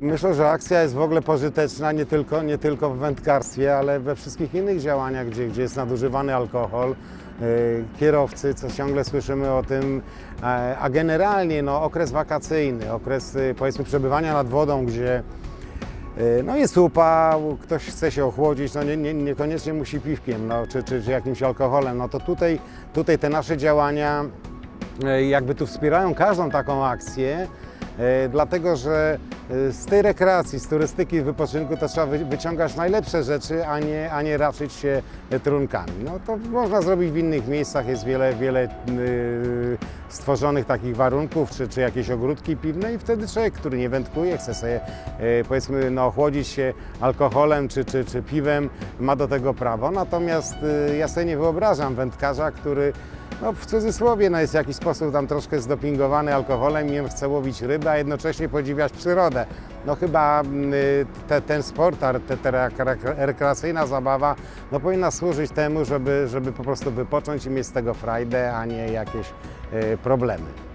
Myślę, że akcja jest w ogóle pożyteczna nie tylko, nie tylko w wędkarstwie, ale we wszystkich innych działaniach, gdzie, gdzie jest nadużywany alkohol. Yy, Kierowcy, co ciągle słyszymy o tym, e, a generalnie no, okres wakacyjny, okres y, powiedzmy przebywania nad wodą, gdzie y, no jest upał, ktoś chce się ochłodzić, no nie, nie, niekoniecznie musi piwkiem no, czy, czy, czy jakimś alkoholem, no to tutaj, tutaj te nasze działania jakby tu wspierają każdą taką akcję, dlatego że z tej rekreacji, z turystyki, wypoczynku to trzeba wy- wyciągać najlepsze rzeczy, a nie, a nie raczyć się e, trunkami. No to można zrobić w innych miejscach, jest wiele, wiele y, stworzonych takich warunków, czy, czy jakieś ogródki piwne i wtedy człowiek, który nie wędkuje, chce sobie powiedzmy no, ochłodzić się alkoholem czy, czy, czy piwem, ma do tego prawo. Natomiast y, ja sobie nie wyobrażam wędkarza, który no, w cudzysłowie no, jest w jakiś sposób tam troszkę zdopingowany alkoholem i chce łowić rybę, a jednocześnie podziwiać przyrodę. No chyba mm, y, te, ten sport, te, te rek- rek- rekreacyjna zabawa no, powinna służyć temu, żeby, żeby po prostu wypocząć i mieć z tego frajdę, a nie jakieś y, problemy.